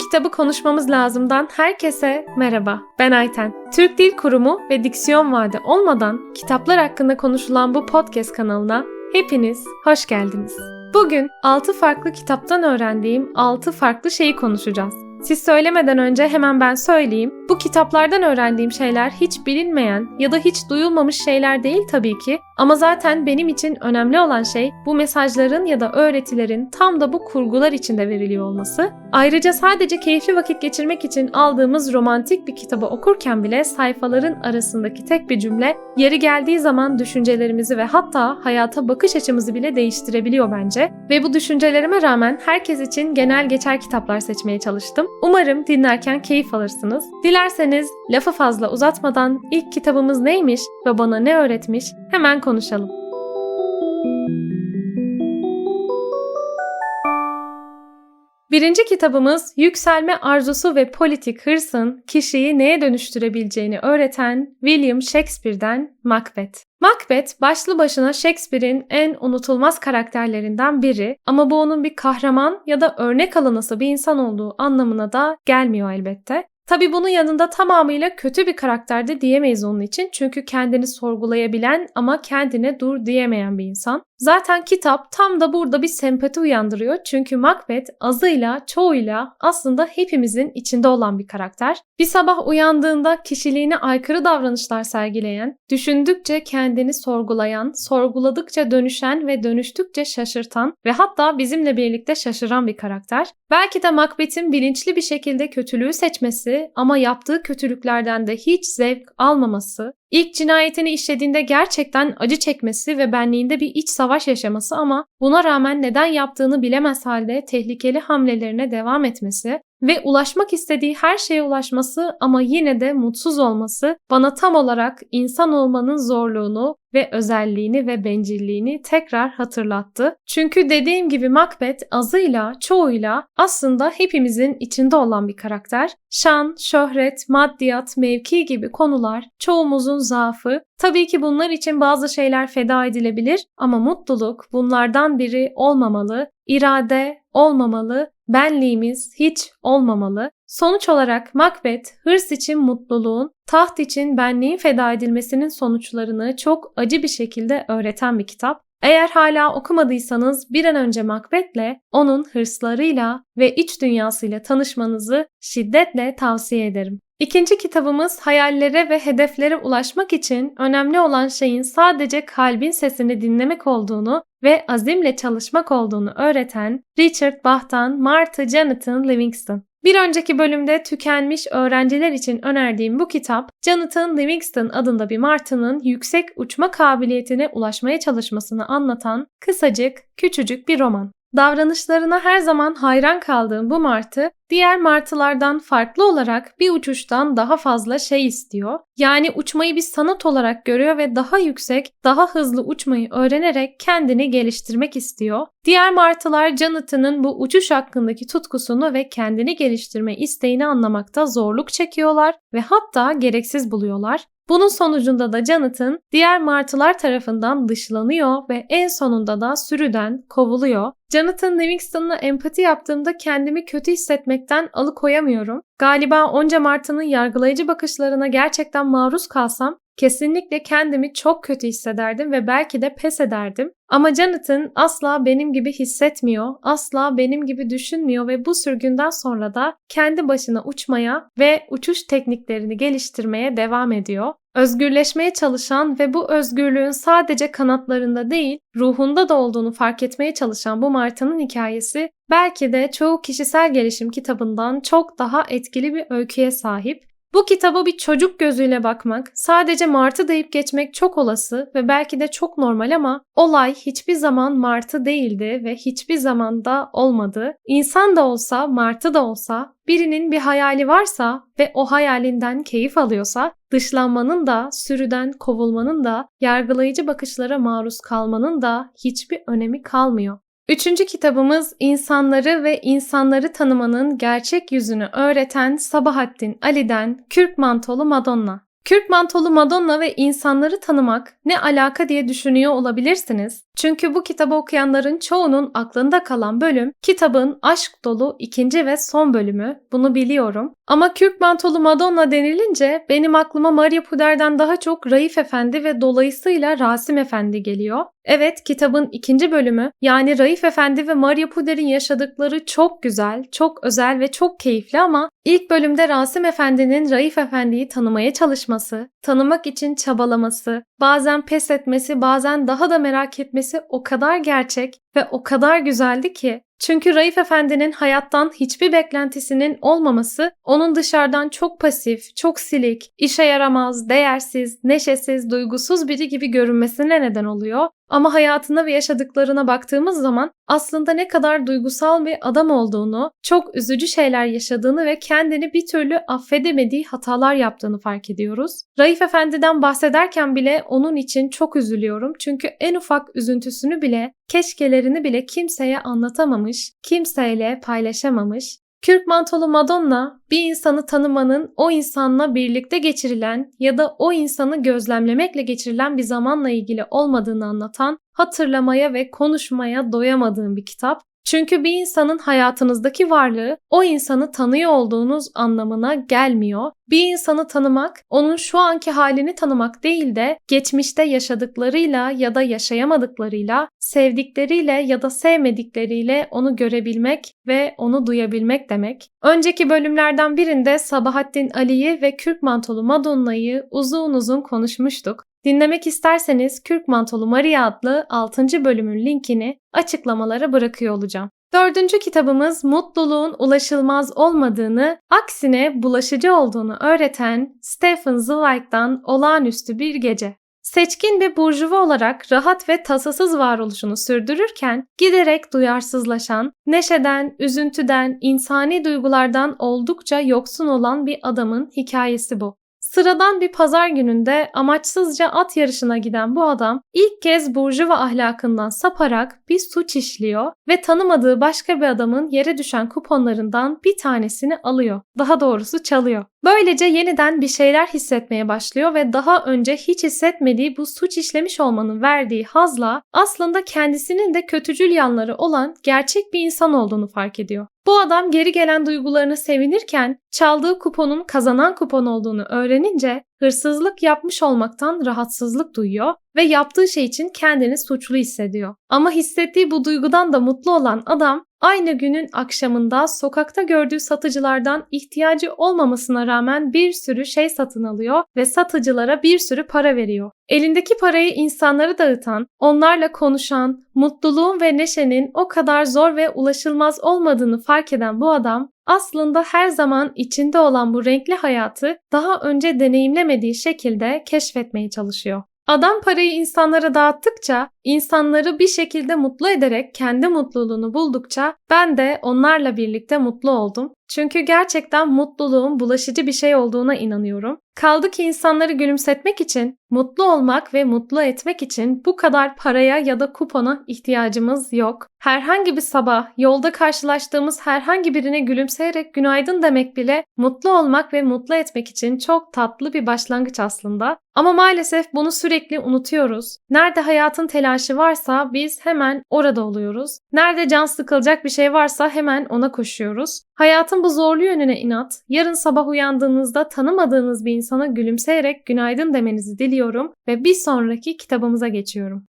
kitabı konuşmamız lazımdan herkese merhaba. Ben Ayten. Türk Dil Kurumu ve Diksiyon Vaadi olmadan kitaplar hakkında konuşulan bu podcast kanalına hepiniz hoş geldiniz. Bugün 6 farklı kitaptan öğrendiğim 6 farklı şeyi konuşacağız. Siz söylemeden önce hemen ben söyleyeyim. Bu kitaplardan öğrendiğim şeyler hiç bilinmeyen ya da hiç duyulmamış şeyler değil tabii ki. Ama zaten benim için önemli olan şey bu mesajların ya da öğretilerin tam da bu kurgular içinde veriliyor olması. Ayrıca sadece keyifli vakit geçirmek için aldığımız romantik bir kitabı okurken bile sayfaların arasındaki tek bir cümle yeri geldiği zaman düşüncelerimizi ve hatta hayata bakış açımızı bile değiştirebiliyor bence. Ve bu düşüncelerime rağmen herkes için genel geçer kitaplar seçmeye çalıştım. Umarım dinlerken keyif alırsınız. Dilerseniz lafı fazla uzatmadan ilk kitabımız neymiş ve bana ne öğretmiş hemen konuşalım. Birinci kitabımız yükselme arzusu ve politik hırsın kişiyi neye dönüştürebileceğini öğreten William Shakespeare'den Macbeth. Macbeth başlı başına Shakespeare'in en unutulmaz karakterlerinden biri ama bu onun bir kahraman ya da örnek alınası bir insan olduğu anlamına da gelmiyor elbette. Tabi bunun yanında tamamıyla kötü bir karakterde diyemeyiz onun için çünkü kendini sorgulayabilen ama kendine dur diyemeyen bir insan. Zaten kitap tam da burada bir sempati uyandırıyor çünkü Macbeth azıyla çoğuyla aslında hepimizin içinde olan bir karakter. Bir sabah uyandığında kişiliğine aykırı davranışlar sergileyen, düşündükçe kendini sorgulayan, sorguladıkça dönüşen ve dönüştükçe şaşırtan ve hatta bizimle birlikte şaşıran bir karakter. Belki de Macbeth'in bilinçli bir şekilde kötülüğü seçmesi ama yaptığı kötülüklerden de hiç zevk almaması, İlk cinayetini işlediğinde gerçekten acı çekmesi ve benliğinde bir iç savaş yaşaması ama buna rağmen neden yaptığını bilemez halde tehlikeli hamlelerine devam etmesi ve ulaşmak istediği her şeye ulaşması ama yine de mutsuz olması bana tam olarak insan olmanın zorluğunu ve özelliğini ve bencilliğini tekrar hatırlattı. Çünkü dediğim gibi Macbeth azıyla, çoğuyla aslında hepimizin içinde olan bir karakter. Şan, şöhret, maddiyat, mevki gibi konular çoğumuzun zaafı. Tabii ki bunlar için bazı şeyler feda edilebilir ama mutluluk bunlardan biri olmamalı, irade olmamalı, benliğimiz hiç olmamalı. Sonuç olarak Macbeth, hırs için mutluluğun, taht için benliğin feda edilmesinin sonuçlarını çok acı bir şekilde öğreten bir kitap. Eğer hala okumadıysanız bir an önce Macbeth'le, onun hırslarıyla ve iç dünyasıyla tanışmanızı şiddetle tavsiye ederim. İkinci kitabımız hayallere ve hedeflere ulaşmak için önemli olan şeyin sadece kalbin sesini dinlemek olduğunu ve azimle çalışmak olduğunu öğreten Richard Bach'tan Martha Jonathan Livingston. Bir önceki bölümde tükenmiş öğrenciler için önerdiğim bu kitap, Jonathan Livingston adında bir martının yüksek uçma kabiliyetine ulaşmaya çalışmasını anlatan kısacık, küçücük bir roman. Davranışlarına her zaman hayran kaldığım bu martı diğer martılardan farklı olarak bir uçuştan daha fazla şey istiyor. Yani uçmayı bir sanat olarak görüyor ve daha yüksek, daha hızlı uçmayı öğrenerek kendini geliştirmek istiyor. Diğer martılar Jonathan'ın bu uçuş hakkındaki tutkusunu ve kendini geliştirme isteğini anlamakta zorluk çekiyorlar ve hatta gereksiz buluyorlar. Bunun sonucunda da Jonathan diğer martılar tarafından dışlanıyor ve en sonunda da sürüden kovuluyor. Jonathan Livingston'la empati yaptığımda kendimi kötü hissetmekten alıkoyamıyorum. Galiba onca martının yargılayıcı bakışlarına gerçekten maruz kalsam kesinlikle kendimi çok kötü hissederdim ve belki de pes ederdim. Ama Jonathan asla benim gibi hissetmiyor, asla benim gibi düşünmüyor ve bu sürgünden sonra da kendi başına uçmaya ve uçuş tekniklerini geliştirmeye devam ediyor. Özgürleşmeye çalışan ve bu özgürlüğün sadece kanatlarında değil, ruhunda da olduğunu fark etmeye çalışan bu Marta'nın hikayesi belki de çoğu kişisel gelişim kitabından çok daha etkili bir öyküye sahip. Bu kitaba bir çocuk gözüyle bakmak, sadece Martı deyip geçmek çok olası ve belki de çok normal ama olay hiçbir zaman Martı değildi ve hiçbir zaman da olmadı. İnsan da olsa, Martı da olsa birinin bir hayali varsa ve o hayalinden keyif alıyorsa dışlanmanın da, sürüden kovulmanın da, yargılayıcı bakışlara maruz kalmanın da hiçbir önemi kalmıyor. Üçüncü kitabımız insanları ve insanları tanımanın gerçek yüzünü öğreten Sabahattin Ali'den Kürk Mantolu Madonna. Kürk mantolu Madonna ve insanları tanımak ne alaka diye düşünüyor olabilirsiniz. Çünkü bu kitabı okuyanların çoğunun aklında kalan bölüm kitabın aşk dolu ikinci ve son bölümü. Bunu biliyorum. Ama Kürk mantolu Madonna denilince benim aklıma Maria Puder'den daha çok Raif Efendi ve dolayısıyla Rasim Efendi geliyor. Evet kitabın ikinci bölümü yani Raif Efendi ve Maria Puder'in yaşadıkları çok güzel, çok özel ve çok keyifli ama ilk bölümde Rasim Efendi'nin Raif Efendi'yi tanımaya çalışması, tanımak için çabalaması, bazen pes etmesi, bazen daha da merak etmesi o kadar gerçek ve o kadar güzeldi ki çünkü Raif Efendi'nin hayattan hiçbir beklentisinin olmaması onun dışarıdan çok pasif, çok silik, işe yaramaz, değersiz, neşesiz, duygusuz biri gibi görünmesine neden oluyor. Ama hayatına ve yaşadıklarına baktığımız zaman aslında ne kadar duygusal bir adam olduğunu, çok üzücü şeyler yaşadığını ve kendini bir türlü affedemediği hatalar yaptığını fark ediyoruz. Raif Efendi'den bahsederken bile onun için çok üzülüyorum. Çünkü en ufak üzüntüsünü bile, keşkelerini bile kimseye anlatamamış, kimseyle paylaşamamış. Kürk mantolu Madonna bir insanı tanımanın o insanla birlikte geçirilen ya da o insanı gözlemlemekle geçirilen bir zamanla ilgili olmadığını anlatan, hatırlamaya ve konuşmaya doyamadığım bir kitap. Çünkü bir insanın hayatınızdaki varlığı o insanı tanıyor olduğunuz anlamına gelmiyor. Bir insanı tanımak, onun şu anki halini tanımak değil de geçmişte yaşadıklarıyla ya da yaşayamadıklarıyla, sevdikleriyle ya da sevmedikleriyle onu görebilmek ve onu duyabilmek demek. Önceki bölümlerden birinde Sabahattin Ali'yi ve Kürk Mantolu Madonna'yı uzun uzun konuşmuştuk. Dinlemek isterseniz Kürk Mantolu Maria adlı 6. bölümün linkini açıklamalara bırakıyor olacağım. Dördüncü kitabımız mutluluğun ulaşılmaz olmadığını, aksine bulaşıcı olduğunu öğreten Stephen Zweig'dan olağanüstü bir gece. Seçkin bir burjuva olarak rahat ve tasasız varoluşunu sürdürürken giderek duyarsızlaşan, neşeden, üzüntüden, insani duygulardan oldukça yoksun olan bir adamın hikayesi bu. Sıradan bir pazar gününde amaçsızca at yarışına giden bu adam ilk kez burjuva ahlakından saparak bir suç işliyor ve tanımadığı başka bir adamın yere düşen kuponlarından bir tanesini alıyor. Daha doğrusu çalıyor. Böylece yeniden bir şeyler hissetmeye başlıyor ve daha önce hiç hissetmediği bu suç işlemiş olmanın verdiği hazla aslında kendisinin de kötücül yanları olan gerçek bir insan olduğunu fark ediyor. Bu adam geri gelen duygularını sevinirken çaldığı kuponun kazanan kupon olduğunu öğrenince hırsızlık yapmış olmaktan rahatsızlık duyuyor ve yaptığı şey için kendini suçlu hissediyor. Ama hissettiği bu duygudan da mutlu olan adam aynı günün akşamında sokakta gördüğü satıcılardan ihtiyacı olmamasına rağmen bir sürü şey satın alıyor ve satıcılara bir sürü para veriyor. Elindeki parayı insanlara dağıtan, onlarla konuşan, mutluluğun ve neşenin o kadar zor ve ulaşılmaz olmadığını fark eden bu adam aslında her zaman içinde olan bu renkli hayatı daha önce deneyimlemediği şekilde keşfetmeye çalışıyor. Adam parayı insanlara dağıttıkça, insanları bir şekilde mutlu ederek kendi mutluluğunu buldukça ben de onlarla birlikte mutlu oldum. Çünkü gerçekten mutluluğun bulaşıcı bir şey olduğuna inanıyorum. Kaldı ki insanları gülümsetmek için, mutlu olmak ve mutlu etmek için bu kadar paraya ya da kupona ihtiyacımız yok. Herhangi bir sabah yolda karşılaştığımız herhangi birine gülümseyerek günaydın demek bile mutlu olmak ve mutlu etmek için çok tatlı bir başlangıç aslında. Ama maalesef bunu sürekli unutuyoruz. Nerede hayatın telaşı varsa biz hemen orada oluyoruz. Nerede can sıkılacak bir şey varsa hemen ona koşuyoruz. Hayatın bu zorlu yönüne inat, yarın sabah uyandığınızda tanımadığınız bir insana gülümseyerek günaydın demenizi diliyorum ve bir sonraki kitabımıza geçiyorum.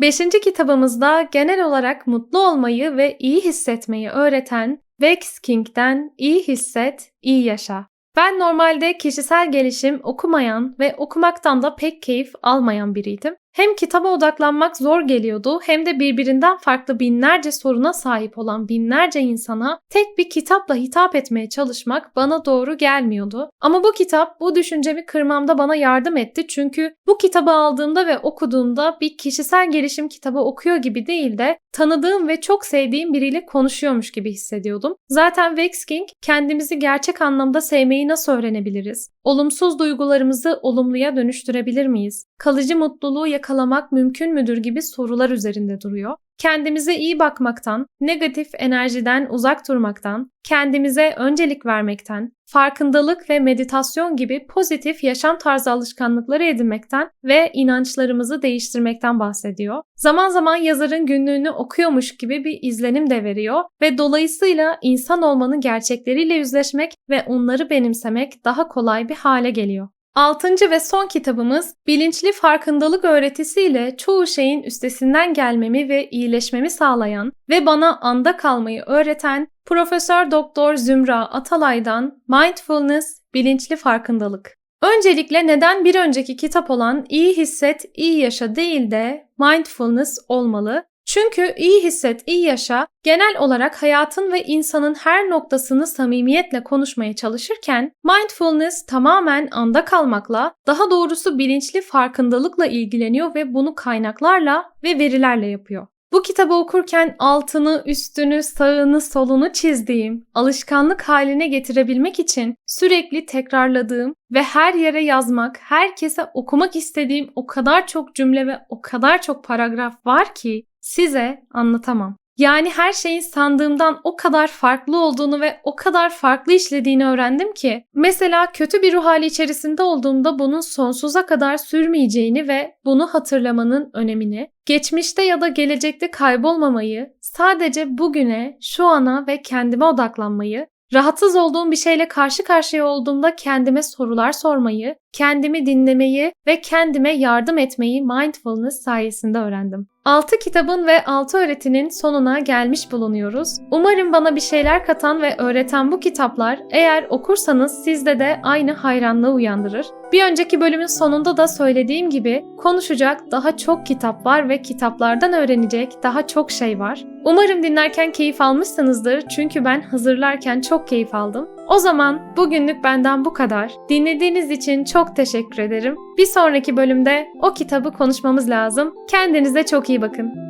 Beşinci kitabımızda genel olarak mutlu olmayı ve iyi hissetmeyi öğreten Vex King'den İyi Hisset, İyi Yaşa. Ben normalde kişisel gelişim okumayan ve okumaktan da pek keyif almayan biriydim. Hem kitaba odaklanmak zor geliyordu hem de birbirinden farklı binlerce soruna sahip olan binlerce insana tek bir kitapla hitap etmeye çalışmak bana doğru gelmiyordu. Ama bu kitap bu düşüncemi kırmamda bana yardım etti çünkü bu kitabı aldığımda ve okuduğumda bir kişisel gelişim kitabı okuyor gibi değil de tanıdığım ve çok sevdiğim biriyle konuşuyormuş gibi hissediyordum. Zaten Vex King kendimizi gerçek anlamda sevmeyi nasıl öğrenebiliriz? Olumsuz duygularımızı olumluya dönüştürebilir miyiz? Kalıcı mutluluğu yakalamak mümkün müdür gibi sorular üzerinde duruyor. Kendimize iyi bakmaktan, negatif enerjiden uzak durmaktan, kendimize öncelik vermekten, farkındalık ve meditasyon gibi pozitif yaşam tarzı alışkanlıkları edinmekten ve inançlarımızı değiştirmekten bahsediyor. Zaman zaman yazarın günlüğünü okuyormuş gibi bir izlenim de veriyor ve dolayısıyla insan olmanın gerçekleriyle yüzleşmek ve onları benimsemek daha kolay bir hale geliyor. Altıncı ve son kitabımız bilinçli farkındalık öğretisiyle çoğu şeyin üstesinden gelmemi ve iyileşmemi sağlayan ve bana anda kalmayı öğreten Profesör Doktor Zümra Atalay'dan Mindfulness Bilinçli Farkındalık. Öncelikle neden bir önceki kitap olan İyi Hisset, İyi Yaşa değil de Mindfulness olmalı? Çünkü iyi hisset, iyi yaşa genel olarak hayatın ve insanın her noktasını samimiyetle konuşmaya çalışırken mindfulness tamamen anda kalmakla, daha doğrusu bilinçli farkındalıkla ilgileniyor ve bunu kaynaklarla ve verilerle yapıyor. Bu kitabı okurken altını, üstünü, sağını, solunu çizdiğim, alışkanlık haline getirebilmek için sürekli tekrarladığım ve her yere yazmak, herkese okumak istediğim o kadar çok cümle ve o kadar çok paragraf var ki size anlatamam. Yani her şeyin sandığımdan o kadar farklı olduğunu ve o kadar farklı işlediğini öğrendim ki mesela kötü bir ruh hali içerisinde olduğumda bunun sonsuza kadar sürmeyeceğini ve bunu hatırlamanın önemini, geçmişte ya da gelecekte kaybolmamayı, sadece bugüne, şu ana ve kendime odaklanmayı, rahatsız olduğum bir şeyle karşı karşıya olduğumda kendime sorular sormayı, kendimi dinlemeyi ve kendime yardım etmeyi mindfulness sayesinde öğrendim. 6 kitabın ve 6 öğretinin sonuna gelmiş bulunuyoruz. Umarım bana bir şeyler katan ve öğreten bu kitaplar eğer okursanız sizde de aynı hayranlığı uyandırır. Bir önceki bölümün sonunda da söylediğim gibi konuşacak daha çok kitap var ve kitaplardan öğrenecek daha çok şey var. Umarım dinlerken keyif almışsınızdır çünkü ben hazırlarken çok keyif aldım. O zaman bugünlük benden bu kadar. Dinlediğiniz için çok teşekkür ederim. Bir sonraki bölümde o kitabı konuşmamız lazım. Kendinize çok iyi bakın.